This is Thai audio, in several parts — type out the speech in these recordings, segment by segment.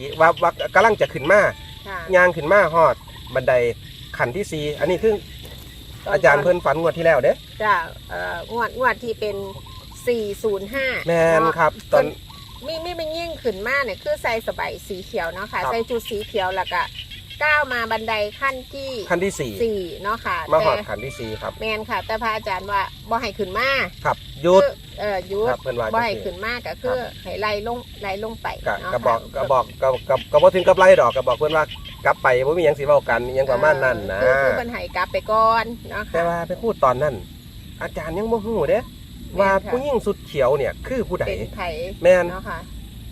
กี้ว่าว่ากำลังจะขึ้นมาค่ะย่างขึ้นมาฮอดบันไดขั้นที่สี่อันนี้คืออาจารย์เพิ่นฝันงวดที่แล้วเด้จ้ะเอ่องวดงวดที่เป็น 405แมนเนาะครับ ตอน มีมีมันยิ่งขึ้นมาเนี่ยคือใส่สบายสีเขียวเนาะค่ะ ครับ ใส่จุดสีเขียวแล้วก็ ก้าวมาบันไดขั้นที่ขั้นที่สี่สี่เนาะค่ะมาฮอดแต่ขั้นที่สี่ครับ แมนค่ะ แต่พระอาจารย์ว่าบ่ให้ขึ้นมาครับหยุด คือเอ่อหยุคดรับเพิ่นว่าบ่จังให้ซี่ ขึ้นมาก็คือให้ไล่ลงไล่ลงไปกะเนาะกระบอกค่กระบอกกระกระกระบอกถึงกับไล่ดอกกระบอกเพื่อนว่ากลับไปว่ามีหยังสิเว้ากันอิหยังประมาณนั้นนะ คือคือเพิ่นให้กลับไปก่อนเนาะแต่ค่ะ ว่าไปพูดตอนนั้น อาจารย์ยังบ่ฮู้เด้แม่นค่ะว่าผู้หญิงสุดเขียวเนี่ยคือผู้ใดเป็นไผแม่นเนาะค่ะ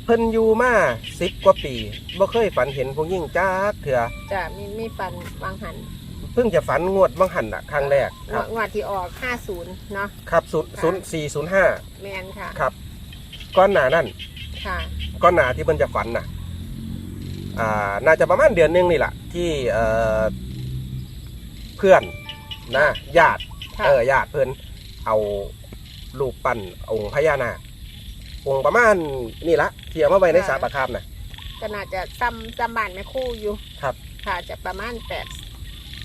เพิ่นอยู่มา10กว่าปีบ่เคยฝันเห็นผู้หญิงจักเถื่อจะมีมีฟันวางหันเพิ่งจะฝันงวดบางหันน่ะครั้งแรกครับงวดที่ออก 50 เนาะครับ0 0405แมนค่ะครับก้อนหน้านั่นค่ะก้อนหน้าที่เพิ่นจะฝันน่ะอ่าน่าจะประมาณเดือนหนึงนี่แหละที่เอ่อเพื่อนนะญาติค่ะเออญาติเพิ่นเอารูปปั้นองค์พญานาค องค์ประมาณนี่ละที่เอามาไว้ในสาปะคามน่ะ ก็น่าจะซ้ำซ้ำบ้านแม่คู่อยู่ครับ ค่ะจะประมาณแปด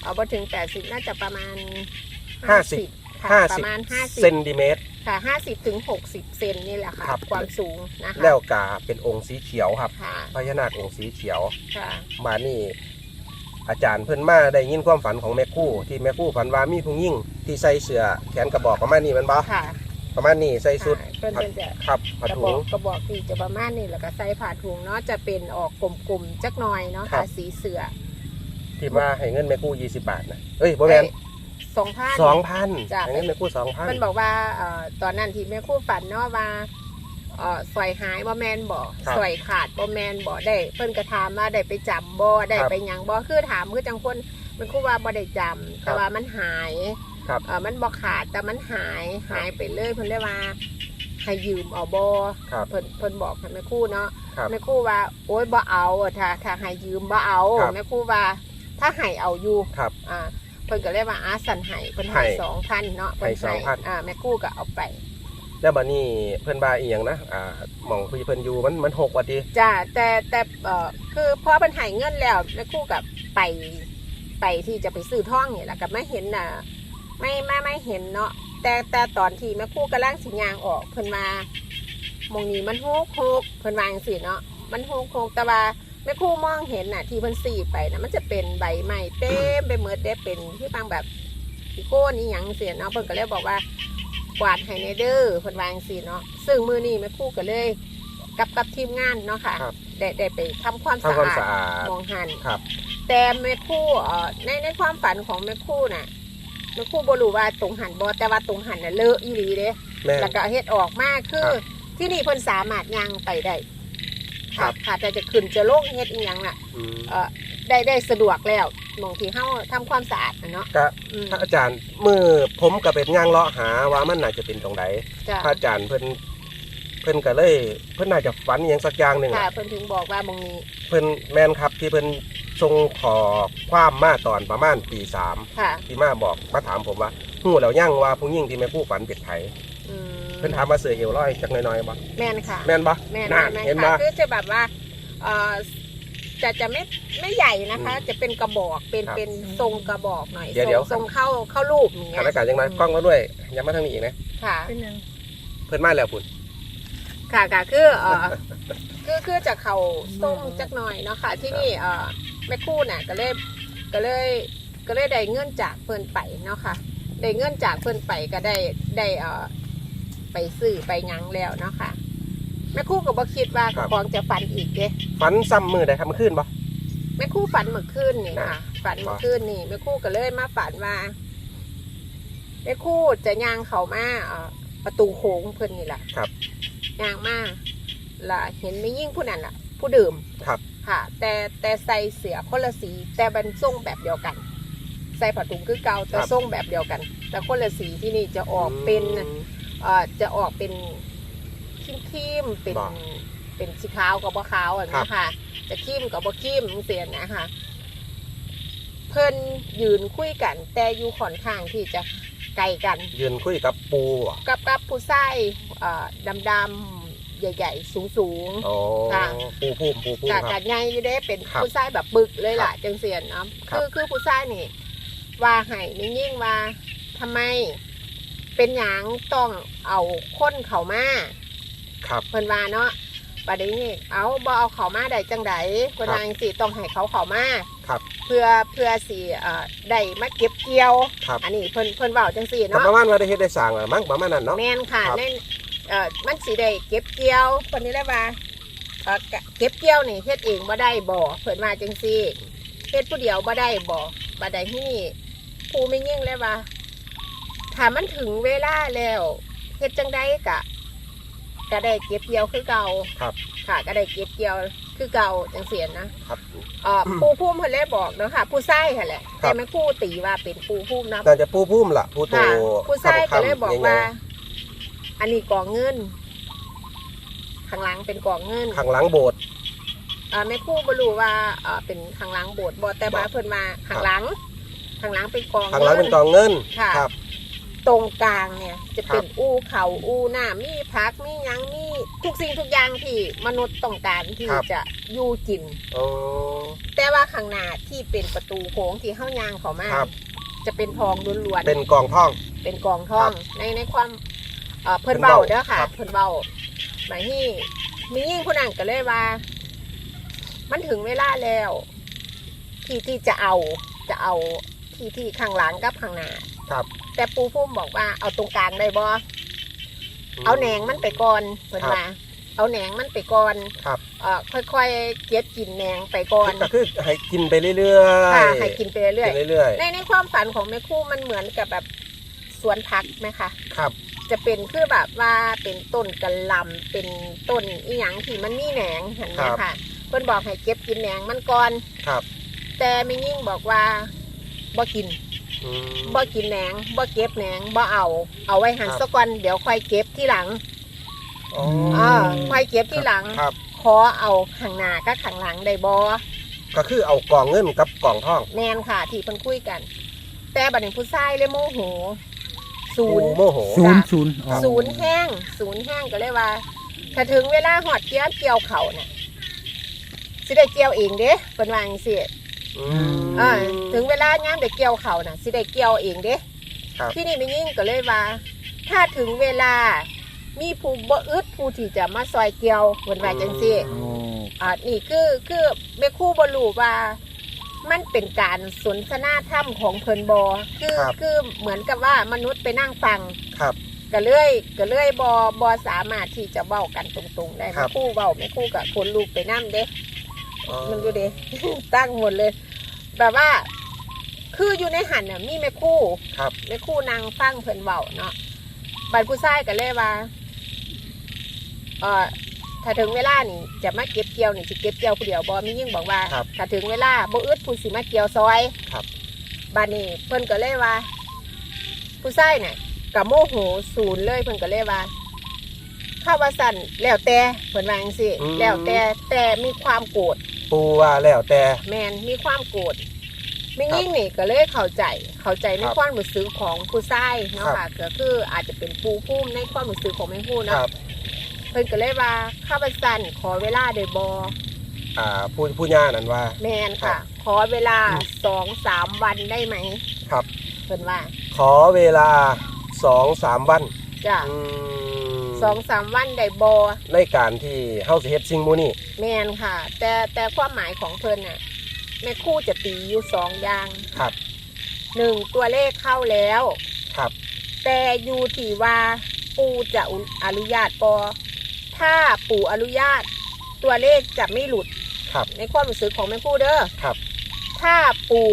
เอาไปถึงแปดสิบน่าจะประมาณห้าสิบค่ะห้าปสิบระมาณห้าสิเซบนติเมตร ค่ะห้าสิบถึงหกสิบเซนนี่แหละค่ะ ครับ ความสูงนะคะแล้วกาเป็นองค์สีเขียวครับค่ะพญานาคองค์สีเขียว ค่ะ มานี่อาจารย์เพิ่นมาได้ยินความฝันของแม่ครู่ ที่แม่ครู่ฝันว่ามีผู้หญิงที่ใส่เสื้อแขนกระบอกประมาณนี้แมันบ่ค่ะประมาณนี้ใส่ชุด ค่ะเพิ่นเพิ่นจะครับผ้ากระถุบอง กกระบอกที่จะประมาณนี้แล้วก็ใส่ผ้าถุงเนาะจะเป็นออกกลมๆจักหน่อยเนาะครัค่ะบ สีเสือที่มาให้เงินแม่ครู่20 บาทนะเอ้ยบ่แม่นสองพัน สองพันจ้ะ ให้เงินแม่ครู่สองพัน มันบอกว่าเอ่อตอนนั้นที่แม่ครู่ฝันเนาะว่าเอ่อสวยหายบ่แมนบ่ครับสวยขาดบ่แมนบ่ได้ เพิ่นก็ถามว่าได้ไปจำบ่ได้ครับไปหยังบ่คือถามคือจังคนมันครู่ว่าบ่ได้จำครัแต่บว่ามันหายครับ เอ่อมันบ่ขาดแต่มันหายหายไปเลยเพิ่นเลยว่า ให้ยืมเอาบ่ครับเพิ่นเพิ่นบอกให้แม่ครู่เนาะครับ แม่ครู่ว่า โอ๊ยบ่เอาถ้าถ้าให้ยืมบ่เอาครับแม่ครู่ว่า ถ้าให้เอาอยู่ครับอ่าเพิ่นก็เลยว่าอาสันให้เพิ่นให้ให้สองพันเนาะเพิ่นให้2,000 อ่าแม่กู้ก็เอาไป แล้วบัดนี้เพิ่นว่าอีหยังนะอ่าหม่องที่เพิ่นอยู่มันมันหกว่าติจ้าแต่แต่เอ่อคือพอเพิ่นให้เงินแล้วแม่กู้กับไปไปที่จะไปซื้อท่องนี่แหละก็ไม่เห็นน่ะไม่ไม่ไม่เห็นเนาะ แต่แต่ตอนที่แม่กู้กำลังสิยางออกเพิ่นมามองนี้มันโฮกโฮกเพิ่นวาจังสิเนาะมันโฮกโฮกแต่ว่าแม่ครู่มองเห็นน่ะ ที่เพิ่นสีไปนะมันจะเป็นใบไม้เต็มไปหมดได้เป็นที่บางแบบที่โค่นนี่หยังเสียเนาะเพิ่นก็เลยบอกว่ากวาดให้ในเด้อเพิ่นวาจังสิเนาะซึ่งมื้อนี้แม่ครู่ก็เลยกับกับทีมงานเนาะค่ะครับได้ได้ไปทำความทำความสะสะอาดอาดมองหัน ครับ แต่แม่ครู่เอ่อในในความฝันของแม่ครู่น่ะ แม่ครู่บ่รู้ว่าตรงหันบ่แต่ว่าตรงหันน่ะเลอะอีหลีเด้แม่นแล้วก็เฮ็ดออกมาคือ ครับที่นี่เพิ่นสามารถย่างไปได้ครับค่ะแต่จะขึ้นจะลงเฮ็ดอีหยังน่ะอืมเอ่อได้ได้สะดวกแล้วมองที่เฮาทำความสะอาดน่ะเนาะก็อืมพระอาจารย์มือผมก็เป็นย่างเลาะหาว่ามันน่าจะเป็นตรงไหนจ้ะพระอาจารย์เพิ่นเพิ่นก็เลย เพิ่นน่าจะฝันอหย่างสักอย่างหนึ่งค่ะอะเพิ่นถึงบอกว่าหมองนี้เพิ่นแม่นครับที่เพิ่น ทรงขอความมาตอนประมาณปีสามค่ะที่มาบอกมาถามผมว่าหู้แล้วย่างว่าผู้หญิงที่แม่ผู้ฝันเป็นไผอืมเพิ่นถามมาเสือเอวร้อยจักหน้อยๆบ่แม่นค่ะแม่นบ่แม่นน่าแม่นเห็นบ่ ค่ะคือจะแบบว่าเอ่อจะจะไม่ไม่ใหญ่นะคะอืมจะเป็นกระบอกเป็นครับเป็นทรงกระบอกหน่อยเดี๋ยวทรงเดี๋ยวทรงเข้าเข้ารูปอย่างเงี้สถายนการณ์จังไดกล้องแล้วด้วยอยังมาทางนี้อีกนะค่ะ เป็นยังเพิ่นมาแล้วพุ่น ค่ะค่ะคือเอ่อ คือคือจะเข่าส้มจักหน่อยเนาะค่ะที่นี่เอ่อ แม่ครู่น่ะก็เลยก็เลยก็เลยได้เงินจากเพิ่นไปเนาะค่ะได้เงินจากเพิ่นไปก็ได้ได้เอ่อไปซื้อไปหยังแล้วเนาะค่ะแม่ครู่ก็บ่คิดว่าครับของจะฝันอีกเด้ฝันซ้ำมือได้ครับเมื่อคืนบ่ แม่ครู่ฝันเมื่อคืนนี่ค่ะนะฝันเมื่อคืนนี่แม่ครู่ก็เลยมาฝันว่าแม่ครู่จะย่างเขามาเอ่อประตูโค้งเพิ่นนี่แหละครับย่างมาล่ะเห็นไม่ยิ่งผู้นั้นล่ะ ผู้ดื่มครับ ค่ะ แต่แต่ใส่เสือคนละสี แต่เป็นทรงแบบเดียวกัน ใส่ผ้าถุงคือเก่าแต่ครับทรงแบบเดียวกัน แต่คนละสีที่นี่จะออกเป็นอืมเอ่อจะออกเป็นครีมครีมๆเป็นบ่เป็นสีขาวกับบ่ขาวอะครับ นะคะจะครีมกับบ่ครีมเสียนะคะเพิ่นยืนคุยกัน แต่อยู่ค่อนข้างที่จะไกลกัน ยืนคุยกับปูบ่กับกับผู้ชายเอ่อดำๆ ใหญ่ ๆ สูงๆอ๋อค่ะ ปูพุ่มปูพุ่มกะคกะรับใหญ่อยู่เด้เป็นครับผู้ชายแบบปึกเลยล่ะจังเสียนเนาะครับ คือคือผู้ชายนี่ว่าให้นิ่ยิ่งว่าทำไมเป็นหยังต้องเอาคนเขามาครับเพิ่นว่าเนาะประเด็นนี้เอาบ่เอาเขามาได้จังไดคนครับนางสิต้องให้เขาเขามาครับเพื่อเพื่อสิเอ่อได้มาเก็บเกี่ยว ครับอันนี้เพิ่นเพิ่นเว้าจังซี่ก็เนาะ ประมาณว่าได้เฮ็ดได้สร้างอะมั้งประมาณนั้นเนาะ แม่นค่ะครับใน เอ่อมันสิได้เก็บเกี่ยวเพิ่นนี่ได้ว่าเอ่อกะเก็บเกี่ยวนี่เฮ็ดเองบ่ได้บ่เพิ่นว่าจังซี่เฮ็ดผู้เดียวบ่ได้บ่บ่ได้ที่นี่ผู้ไม่ยิ่งเลยว่าถ้ามันถึงเวลาแล้วเฮ็ดจังไดกะก็ได้เก็บเกี่ยวคือเก่าครับค่ะก็ได้เก็บเกี่ยวคือเก่าจังเสียนะครับ เอ่อปูพุ่มเพิ่นเลยบอกเนาะค่ะ ผู้ใส่ค่ะแหละ ครัแต่บไม่คู่ตีว่าเป็นปูพุ่มนะน่าจะปูพุ่มล่ะปูโตค่ะผู้ใส่ก็เลยบอกว่าใหญ่ อันนี้กองเงิน ข้างหลังเป็นกองเงินๆข้างหลังโบสถ์ อ่าไม่คู่บรู้ว่าเอ่อเป็นข้างหลังโบสถ์บอแต่มาบอกเพิ่นมาข้างหลังข้างหลังเป็นกองข้างหลังเงิเป็นกองเงิน ค่ะ ครับ ตรงกลางเนี่ยจะเป็นครับอู้เขาอู้หน้ามีพักมีหยังมีทุกสิ่งทุกอย่างที่มนุษย์ต้องการที่จะอยู่กินอ๋อแต่ว่าข้างหน้าที่เป็นประตูโค้งที่เข้ายางเขามาครับ จะเป็นทองล้วนๆ เป็นกองท่อง เป็นกองทองในในความ เอ่อเพิ่นเพิ่นเบาเว้าเด้อค่ะ ครับ เพิ่นเบาหมายที่มียิ่งผู้นั้นก็เลยว่า มันถึงเวลาแล้ว ที่ที่จะเอาจะเอาที่ที่ข้างหลังกับข้างหน้าครับแต่ปูพุ่มบอกว่าเอาตรงกลางได้บ่เอาแหนงมันไปก่อนเพิ่นครับว่าเอาแหนงมันไปก่อนครับ เอ่อค่อยๆเก็บกินแหนงไปก่อนก็คือให้กินไปเรื่อยๆค่ะให้กินไปเรื่อยกินเรื่อยๆในในความฝันของแม่ครู่มันเหมือนกับแบบสวนผักไหมคะ ๆครับ จะเป็นคือแบบว่าเป็นต้นกระหลำเป็นต้นอีหยังที่มันมีแหนงเห็นไหมครับค่ะเพิ่นบอกให้เก็บกินแหนงมันก่อนครับ แต่ไม่ยิ่งบอกว่าบ่กินอืมบ่กินแหนงบ่เก็บแหนงบ่เอา เอาไว้หันครับสักวันเดี๋ยวค่อยเก็บที่หลังอ๋ออ่าค่อยเก็บที่หลังครับขอเอาข้างหน้ากับข้างหลังได้บ่ก็คือเอากองเงินกับกองท่อง แม่นค่ะ ที่เพิ่นคุยกัน แต่บัดนี้ผู้ชายเลยโมโห ศูนย์ โมโห ศูนย์ศูนย์อ๋อ ศูนย์แห้งศูนย์แห้งก็เลยว่า ถ้าถึงเวลาหอดเกี่ยวเกี่ยวเขาน่ะสิได้เกี่ยวเองเด้เป็นว่าจังซี่อืม อ่าถึงเวลางามได้เกี่ยวเขาน่ะสิได้เกี่ยวเองเด้ครับ ที่นี่ไม่ยิ่งก็เลยว่า ถ้าถึงเวลา มีผู้บ่อึดผู้ที่จะมาซอยเกี่ยวเป็นว่าจังซี่โอ้ อ่านี่คือคือแม่ครู่บ่รู้ว่า มันเป็นการสนทนาธรรมของเพิ่นบอคือครับ คือเหมือนกับว่ามนุษย์ไปนั่งฟังครับ ก็เลยก็เลยบอบอสามารถที่จะเว้ากันตรงๆ ได้ครัไม่บคู่เว้าไม่คู่กับคนลูกไปนั่เด้ อ๋อมันดูเด้ตั้งหมดเลย แบบว่า คืออยู่ในหันน่ะมีแม่คู่ ครับ แม่คู่นางฟังเพิ่นเว้าเนาะบัดผู้ชายก็เลยว่า เอ่อ ถ้าถึงเวลานี่จะมาเก็บเกี่ยวนี่สิเก็บเกี่ยวผู้เดียวบ่มียิ่งบอกว่าครับถ้าถึงเวลาบ่อึดผู้สิมาเกี่ยวซอยครับบัดนี้เพิ่นก็เลยว่า ผู้ชายเนี่ยกับโมโหศูนย์เลยเพิ่นก็เลยว่าข้าว่าสั่นแล้วแต่เพิ่นว่าจังซี่อืม แล้วแต่แต่มีความโกรธ ปูว่าแล้วแต่ แมนมีความโกรธไม่ครับยิ่งนี่ก็เลยเข้าใจ เข้าใจในครับความรู้สึกของผู้ชายเนาะครับค่ะก็คืออาจจะเป็นปูพุ่มในความรู้สึกของแม่ผู้คเนาะรับ เพิ่นก็เลยว่าข้าพเจ้าขอเวลาได้บ่อ่าผู้ผู้ย่านั่นว่า แมนครัค่ะบขอเวลาสองสามวันได้ไหมครับ เพิ่นว่า ขอเวลาสองสามวันจ้ะอืมสองสามวันได้บ่ในการที่เฮาสิเฮ็ดสิ่งหมูนี่แมนค่ะ แต่แต่ความหมายของเพิ่นน่ะแม่ครู่จะตีอยู่สองอย่างครับ หนึ่งตัวเลขเข้าแล้ว ครับ แต่อยู่ที่ว่าปู่จะอนุญาตปอ ถ้าปู่อนุญาต ตัวเลขจะไม่หลุดครับในความรู้สึกของแม่ปู่เด้อครับ ถ้าปู่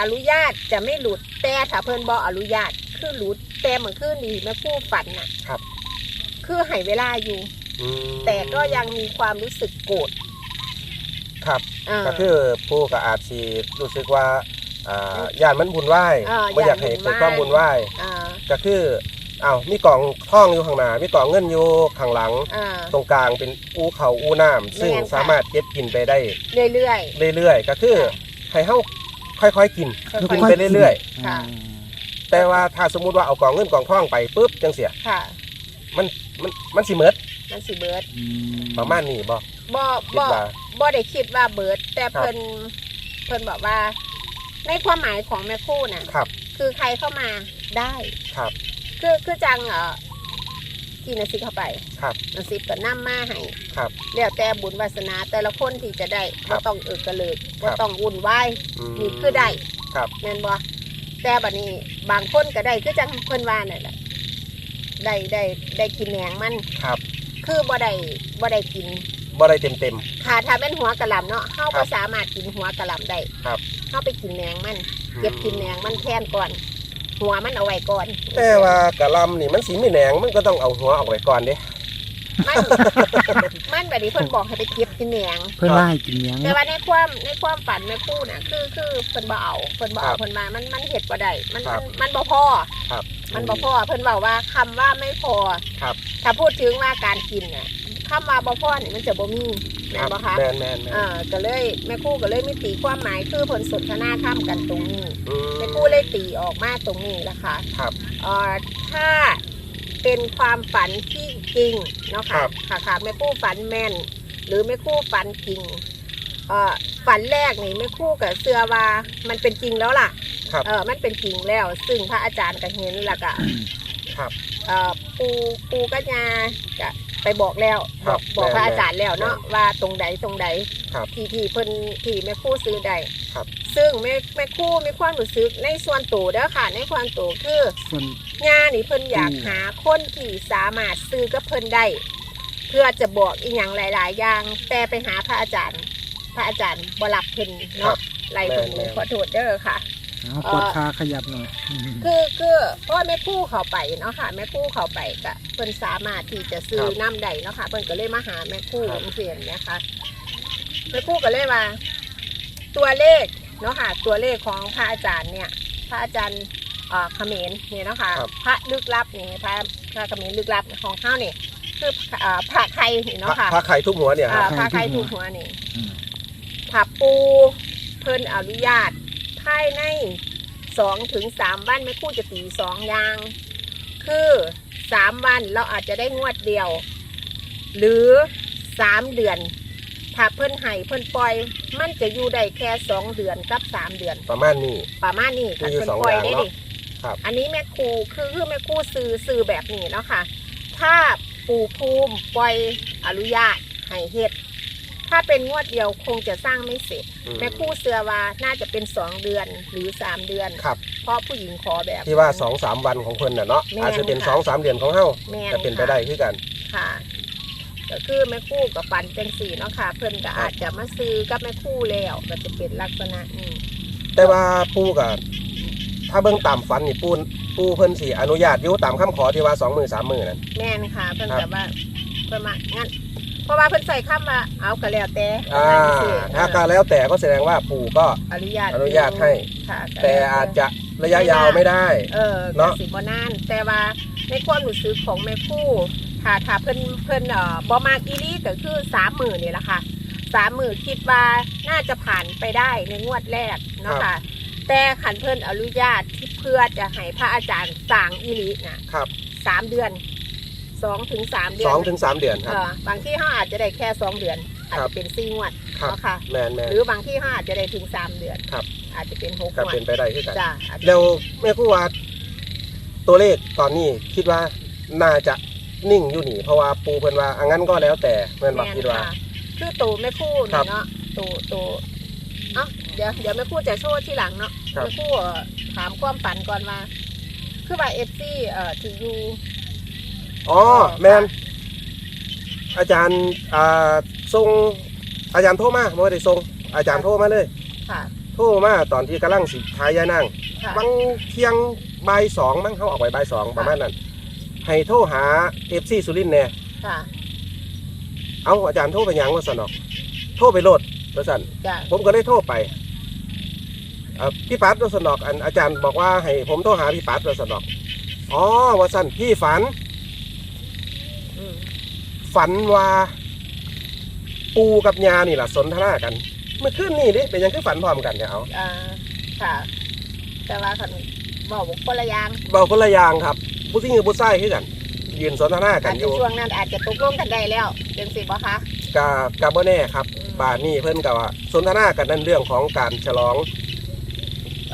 อนุญาตจะไม่หลุด แต่ถ้าเพิ่นบออนุญาตคือหลุดแต่เหมือนคือนี่แม่ปู่ฝันน่ะครับ คือให้เวลาอยู่ อืมแต่ก็ยังมีความรู้สึกโกรธครับอ่า ก็คือผู้ก็อาจสิรู้สึกว่าอ่าย่านมันบุญไหว้อ่าบ่อยากให้ย้านบุญเกิดความบุญไหว้อ่าก็คือ อ้าวมีกล่องท่องอยู่ข้างหน้ามีกล่องเงินอยู่ข้างหลัง อ่า ตรงกลางเป็นอูเขาอูน้ำซึ่งแม่นค่ะ สามารถเก็บกินไปได้เรื่อย เรื่อยๆ ก็คือๆให้เฮาค่อยๆกินค่ะกินไปเรื่อยค่ะๆแต่ว่าถ้าสมมุติว่าเอากล่องเงินกล่องท่องไปปุ๊บจังเสียค่ะมันมันมันสิเมิดมันสิเบิดอืมประมาณนี้บ่บ่คิดบ่ว่า บ่ได้คิดว่าเบิด แต่ครับ เพิ่นเพิ่นบอกว่า ในความหมายของแม่ครู่น่ะ ครับ คือใครเข้ามาได้ ครับ คือคือจังเอ่อที่นสิเข้าไปครับนสิก็นำมาให้ครับแล้วแต่บุญวาสนาแต่ละคนที่จะได้ครับ่บต้องเอิกกระเลิกครับ่บต้องวุ่นวายอืมนี่คือได้ครับแม่นบ่แต่บัดนี้บางคนก็ได้คือจังเพิ่นว่านั่นแหละได้ได้ได้กินแหนงมันครับ คือบ่ได้บ่ได้กินบ่ได้เต็มเต็มถ้าถ้าเป็นหัวกะหล่ำเนาะเฮาครับ่บสามารถกินหัวกะหล่ำได้ครับเฮาไปกินแหนงมันๆเก็บกินแหนงมันแทนก่อน หัวมันเอาไว้ก่อน แต่ว่ากะหลำนี่มันสีไม่แหนงมันก็ต้องเอาหัวออกไว้ก่อนเด้มัน มันแบบนี้เพิ่นบอกให้ไปเก็บกินแหนงเพื่อนว่าให้กินหยังแต่ว่าในความในความฝันแม่คู่น่ะคือคือเพิ่นบ่เอาเพิ่นบ่ครัเอาบเพิ่นมามันมันเฮ็ดบ่ได้มันครัมับนมันบ่พอครับมันบ่พอเพิ่นบอกว่าคำว่าไม่พอครับ ถ้าพูดถึงว่าการกินน่ะ คำว่าบ่พอนี่มันจะบ่มีแม่นบ่คะแมนแมนแมนเออก็เลยแม่ครู่ก็เลยมีตีความหมายคือเพิ่นสนทนาข้ามกันตรงนี้อืม แม่ครู่เลยตีออกมาตรงนี้แหละค่ะครับ เอ่อถ้าเป็นความฝันที่จริงเนาะครัค่ะบค่ะค่ะแม่ครู่ฝันแม่น หรือแม่ครู่ฝันจริงเอ่อฝันแรกนี่แม่ครู่กับเสือว่ามันเป็นจริงแล้วล่ะครับ เออมันเป็นจริงแล้ว ซึ่งพระอาจารย์ก็เห็นแล้วก็ ครับ เอ่อปูปูกัญญาจะ ไปบอกแล้วบครัอบกบอกพระแม่นอาจารย์แล้วเนาะแม่นว่าตรงใดตรงใดครับที่ที่เพิ่นที่แม่ครู่ซื้อใดครับ ซึ่งแม่แม่ครู่มีความรู้สึกในส่วนตัวเด้อค่ะในความตัวคือ ส่วนญานี่เพิ่นอยากอืม หาคนที่สามารถซื้อกับเพิ่นได้เพื่อจะบอกอีหยังหลาย ๆ อย่าง แต่ไปหาพระอาจารย์ พระอาจารย์บ่รับเพิ่นครัเนาะบไล่เพิ่นแม่นๆ ขอโทษเด้อค่ะ เอาปวดขาขยับหน่อยคือคือเพราะว่าแม่ครู่เขาไปเนาะค่ะ แม่ครู่เขาไปก็เพิ่นสามารถที่จะซื้อครับน้ำใดเนาะค่ะเพิ่นก็เลยมาหาแม่ครู่ครับเสียนนะคะแม่ครู่ก็เลยว่า ตัวเลขเนาะค่ะ ตัวเลขของพระอาจารย์เนี่ยพระอาจารย์เอ่อเขมรเนี่ยเนาะค่ะครับพระลึกลับนี่พระพระเขมรลึกลับของเขาเนี่ยคือเอ่อพระไทยนี่พระเนาะค่ะพระไข่ทุกหัวเนี่ยคอ่ารับพระไทยถูกหัวนี่อืมผับปูเพิ่นอนุญาต ภายในสองถึงสามวันไม่คู่จะตีสองอย่าง คือสามวันเราอาจจะได้งวดเดียว หรือสามเดือน ถ้าเพิ่นให้เพิ่นปล่อย มันจะอยู่ได้แค่สองเดือนกับสามเดือน ประมาณนี้ ประมาณนี้มีค่ะอยู่เพิ่นสองปล่อยอย่างได้เนาะดิครับ อันนี้แม่ครูคือคือแม่ครูซื้อซื้อแบบนี้เนาะค่ะ ถ้าปู่ภูมิปล่อยอนุญาตให้เฮ็ด ถ้าเป็นงวดเดียวคงจะสร้างไม่เสร็จ อืมแม่ครู่เสือว่าน่าจะเป็นสองเดือนหรือสามเดือน ครับ เพราะผู้หญิงขอแบบ ที่ว่าสองสามวันของเพิ่นน่ะเนาะแม่นอาจจะเป็นค่ะ สองสามเดือนของเฮาแม่นจะเป็นไปได้คือกัน ค่ะก็คือแม่ครู่กับฟันเป็นสีเนาะค่ะ เพิ่นก็อาจจะมาซื้อกับแม่ครู่แล้วก็จะเป็นลักษณะนี้แต่ว่าปูกับถ้าเบิ่งตามฝันนี่ปูปูเพิ่นสิอนุญาตอยู่ตามคำขอที่ว่าสองมือสามมือนั่น แม่นค่ะ เพิ่นครับแบบว่าเพิ่นมางั้น เพราะว่าเพิ่นใส่คำว่าเอาก็แล้วแต่อ่าว่จังซี้ถ้าก็แล้วแต่ก็แสดงว่าปู่ก็อนุญาตอนุญาตให้ ค่ะก็แต่ล้วอาจจะระยะยาวไม่ได้ เออเนาะกสิบ่นาน แต่ว่าในความรู้สึกของแม่ครู่ถ้าถ้าเพิ่นเพิ่นเอ่อบ่มากอีหลีก็คือสามหมื่นนี่แหละค่ะสามหมื่นคิดว่าน่าจะผ่านไปได้ในงวดแรกเนาะค่ะแต่ขันเพิ่นอนุญาตที่เพื่อจะให้พระอาจารย์สั่งอีหลีน่ะครับสามเดือน สองถึงสามเดืสนองถึงสามเดือนคเอรับอบางที่เขาอาจจะได้แค่สองเดือน อาจครัจะบเป็นสี่งวดครับเนาะค่ะ แมนแมน หรือบางที่เขาอาจจะได้ถึงสามเดือน ครับ อาจจะเป็นหกก็งวดเป็นไปได้คือกัน จ้าอาจจะแล้วแม่ครูว่าตัวเลขตอนนี้คิดว่าน่าจะนิ่งอยู่นี่ เพราะว่าปูเพิ่นว่าอังั้นก็แล้วแต่เพิ่นบอกแม่นคิดว่า ค่ะคือตูแม่คู่ครันี่บเนาะตูตูเอ้าเดี๋ยวเดี๋ยวแม่คู่จะโชว์ที่หลังเนาะครับ แม่คู่เอ่อถามความฝันก่อนว่าคือว่าเอฟซีเอ่อที่อยู่ อ๋อแมนอาจารย์อ่าส่งอาจารย์โทรมาบ่ได้ส่งอาจารย์โทรมาเลย ค่ะ โทรมาตอนที่กำลังสิทายยานั่งค่ะ บางเที่ยงบ่ายสองมั้งเขาออกไปบ่ายสองประมาณนั้น ให้โทรหาเอฟซีสุรินทร์แน่ค่ะเอาอาจารย์โทรไปหยังว่าสนอก โทรไปโหลดว่าสัน จ้ะผมก็เลยโทรไปเอ่อพี่ปัดว่าสนอกอันอาจารย์บอกว่าให้ผมโทรหาพี่ปัดว่าสนอกอ๋อว่าสันพี่ฝันอืม ฝันว่าปูกับยานี่แหละสนทนากัน เมื่อคืนนี่ดิเป็นหยังคือฝันพร้อมกันเนี่ยเอาอ่าค่ะ แต่ว่าคันบอกว่าคนละอย่างเบาคนละอย่างครับ ผู้ที่คือผู้ชายคือกันอยืนสนทนากัอานจอจะยู่ช่วงนั้นอาจจะตกลงกันได้แล้วเป็นสิบ่คะกะกะบ่แน่ครับบาดนี้เพิ่นก็ว่าสนทนากันนั่นเรื่องของการฉลอง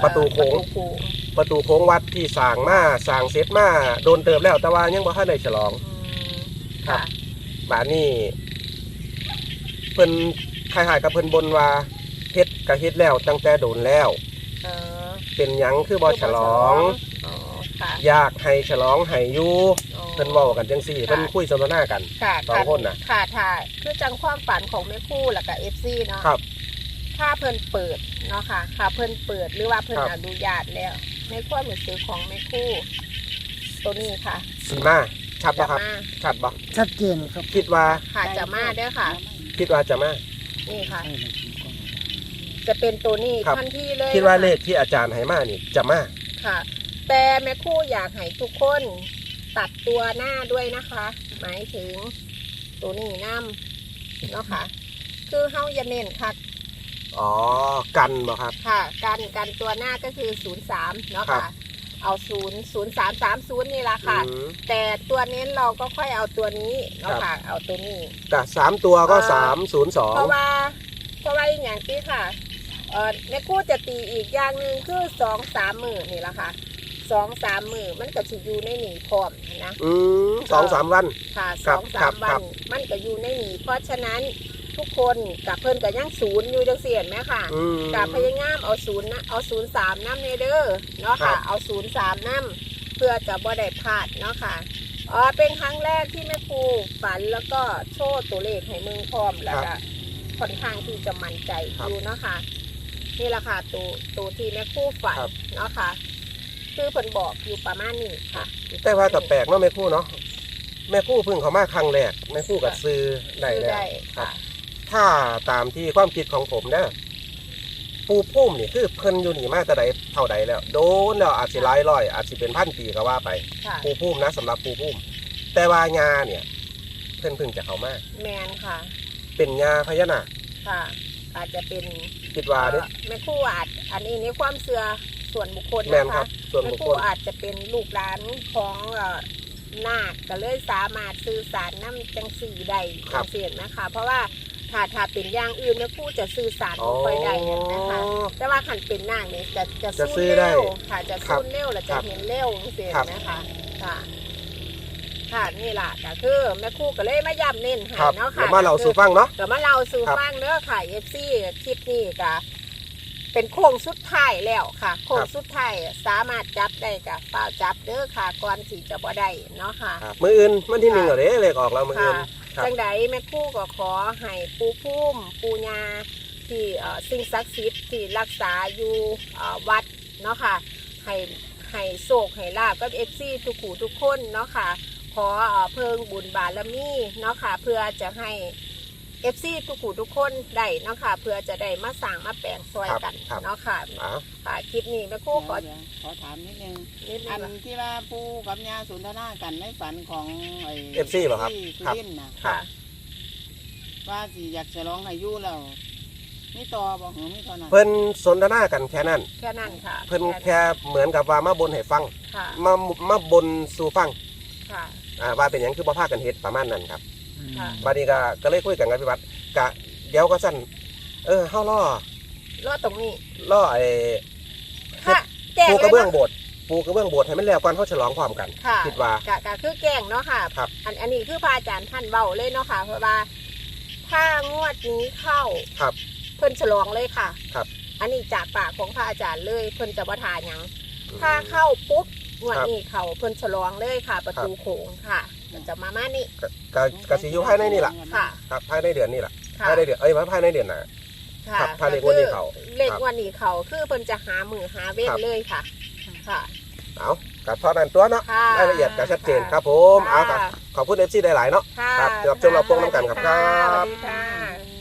ประตูโค้ง ประตูโค้งประตูโค้งวัดที่สร้างมาสร้างเสร็จมาโดนเติบแล้วแต่ว่ายังบ่ทันได้ฉลอง อืม ครับค่ะบาดนี้เพิ่นคล้ายๆกับเพิ่นบนว่าเฮ็ดก็เฮ็ดแล้ว ตั้งแต่โดนแล้ว เออเป็นหยังคือบ่ฉลอง อ๋อค่ะอยากให้ฉลองให้อยู่อ๋อ เพิ่นเว้ากันจังซี่เพิ่นคุยสนทนากัน ค่ะสองคนน่ะ ค่ะค่ะคือจังความฝันของแม่คู่แล้วก็เอฟซีเนาะครับ ถ้าเพิ่นเปิดเนาะค่ะ ค่ะเพิ่นเปิดหรือว่าเพิ่นครับ อนุญาตแล้วในความรู้สึกของแม่คู่ ตัวนี้ค่ะสีมา ชัดบ่จะครับมาชัดบ่ชัดเจนครับคิดว่าค่ะจะมาเด้อค่ะ คิดว่าจะมา นี่ค่ะให้เราดูก่อนจะเป็นตัวนี้ครับ ทันทีเลยคิดว่านะคะเลขที่อาจารย์ให้มานี่จะมา ค่ะ แต่แม่ครู่อยากให้ทุกคนตัดตัวหน้าด้วยนะคะ หมายถึงตัวนี้น้ำเนาะค่ะ คือเฮาอย่าเน้นคัดอ๋อ กันบ่ครับ ค่ะการการตัวหน้าก็คือ 03 เนาะครัค่ะ บ เอา0 0 3 3 0นี่ละค่ะ อืม แต่ตัวเน้นเราก็ค่อยเอาตัวนี้เนาะครัค่ะบเอาตัวนี้ แต่สามตัวก็เอ่อ สามศูนย์สองเพราะว่าเพราะว่าอย่างที่ค่ะเออแม่ครู่จะตีอีกอย่างหนึ่งคือสองสามมือนี่ละค่ะสองสามมือมันก็จะอยู่ในหนีพร้อมนะ อืมสองสามวัน ค่ะคสรับองครัสาบมวัครันบมันก็อยู่ในหนีเพราะฉะนั้น ทุกคนกับเพิ่นกับยังศูนย์อยู่จังเสียนไหมค่ะอืม กับพยายามเอาศูนย์นะเอาศูนย์สามน้ำเนเด้อเนาะครัค่ะบเอาศูนย์สามน้ำเพื่อจะบ่ได้พลาดเนาะค่ะอ๋อเป็นครั้งแรกที่แม่ครูฝันแล้วก็โชว์ตัวเลขให้มึงพร้อมแล้วก็ค่อนข้างที่จะมั่นใจอยู่เนาะค่ะนี่แหละค่ะตัวตัวที่แม่ครูฝันครับเนาะค่ะคือเพิ่นบอกอยู่ประมาณนี้ค่ะแต่ว่ากับแปลกเนาะแม่ครู่เนาะแม่ครู่เพิ่งเขามาครั้งแรกแม่ครู่กับซื้อได้ซื้อแล้ว ได้ครัค่ะบ ถ้าตามที่ความคิดของผมเด้อปูพุ่มนี่คือเพิ่นอยู่นี่มาแต่ใดเท่าใดแล้ว โดนแล้วอาจสิหลายร้อย อาจสิเป็นพันปีก็ว่าไป ค่ะปูพุ่มนะสำหรับปูพุ่มแต่ว่างาเนี่ย เพิ่นเพิ่งจะเข้ามาแมนค่ะ เป็นงาพญานาคค่ะ อาจจะเป็นคิดว่าเด้เอ่อแม่ครู่อาจอันนี้ในความเชื่อส่วนบุคคลแม่นนะครัคะบ ส่วนแม่บุคคครู่ลอาจจะเป็นลูกหลานของเอ่อนาคก็เลยสามารถสื่อสารน้ำจังสี่ได้ครัจับงเสียนนะคะ เพราะว่า ถ้าถ้าเป็นอย่างอื่นแม่ครู่จะสื่อสารอ๋อไม่ค่อยได้นะคะ แต่ว่าขันเป็นนาคเนี่ยจะจะจะสู้ซื้อได้เร็วค่ะจะครับสู้เร็วและคจะรับเห็นเร็วจังเสียนครับ นะคะค่ะค่ะนี่แหละก็คือแม่ครู่ก็เลยมาย้ำเน้นให้ครับเนาะเดี๋ค่ะยวมาเราสู่ฟังเนาะเดี๋ยวมาเล่าสู่ครับฟังเด้อค่ะเอฟซีคลิปนี้ก็เป็นโค้งสุดท้ายแล้วค่ะโค้งสุดท้ายสามารถจับได้กับเปล่าจับเด้อค่ะก่อนที่จะบ่ได้เนาะค่ะ ครับมืออื่นวันที่หนึ่งเหรอเด้เลขออกแล้วมือค่ะอื่นครับ จังใดแม่คู่ก็ขอให้ปูพุ่มปูญาที่สิ่งศักดิ์สิทธิ์ที่รักษาอยู่วัดเนาะค่ะให้ให้โศกให้ลาบกับเอฟซีทุกขู่ทุกคนเนาะค่ะขอเอ่อเพิ่งบุญบารมีเนาะค่ะเพื่อจะให้ เอฟซีทุกขู่ทุกคนได้เนาะค่ะเพื่อจะได้มาสั่งมาแปลงซอยกันครับ เนาะค่ะอ่าค่ะคลิปนี้แม่ครู่ขอเดี๋ยวขอถามนิดนึง นิดนึอังนว่าที่ว่าปูกับยาสนทนากันในฝันของไอ้ FC เหรอครับที่สุครับรินทร์นะค่ะ ว่าสิอยากฉลองอายุแล้วนี่ต่อบอกหรือไม่ต่อนั้นเพิ่นสนทนากันแค่นั้น แค่นั้นค่ะเพิ่นแค่เหมือนกับว่ามาบนให้ฟัง ค่ะมามาบนสู่ฟังค่ะ อ่าว่าเป็นหยังคือบ่พากันเฮ็ดประมาณนั้นครับอืม ค่ะบัดนี้ก็ก็เลยคุยกันกับพี่วัดกะเดี๋ยวก็สั่นเออเฮาล่อรอดตรงนี้ล่อไอ้ค่ะแจ้งปูกระเลยเบื้องเนาะโบสถ์ปูกระเบื้องโบสถ์ให้มันแล้วก่อนเฮาฉลองพร้อมกัน ค่ะคิดว่า กะกะคือแกล้งเนาะค่ะ ครับ อันอันนี้คือพระอาจารย์ท่านเบาเลยเนาะค่ะ เพราะว่าถ้างวดนี้เข้าครับ เพิ่นฉลองเลยค่ะครับ อันนี้จากปากของพระอาจารย์เลยเพิ่นจะบ่ทาหยัง ถ้าเข้าปุ๊บงวดนี้เข้าเพิ่นฉลองเลยค่ะ ประตูโขงค่ะ มันจะมามานี่ก็ก็ก็สิอยู่ภายในนี่ล่ะค่ะ ครับภายในเดือนนี่ล่ะค่ะภายในเดือนเอ้ยภายในเดือนหน้าค่ะครับถ้าเลขงวดนี้เข้าคือเลขงวดนี้เข้าคือเพิ่นจะหามือหาเว้นครับเลยค่ะ ค่ะ เอากับทอดนั้นตัวเนาะค่ะ รายละเอียดก็ชัดเจนครับผมเอาค่ะครับขอบคุณ FC ได้หลายเนาะ ค่ะครับเดี๋ยวชมเราโปรงน้ำกันครับ สวัสดีครับค่ะ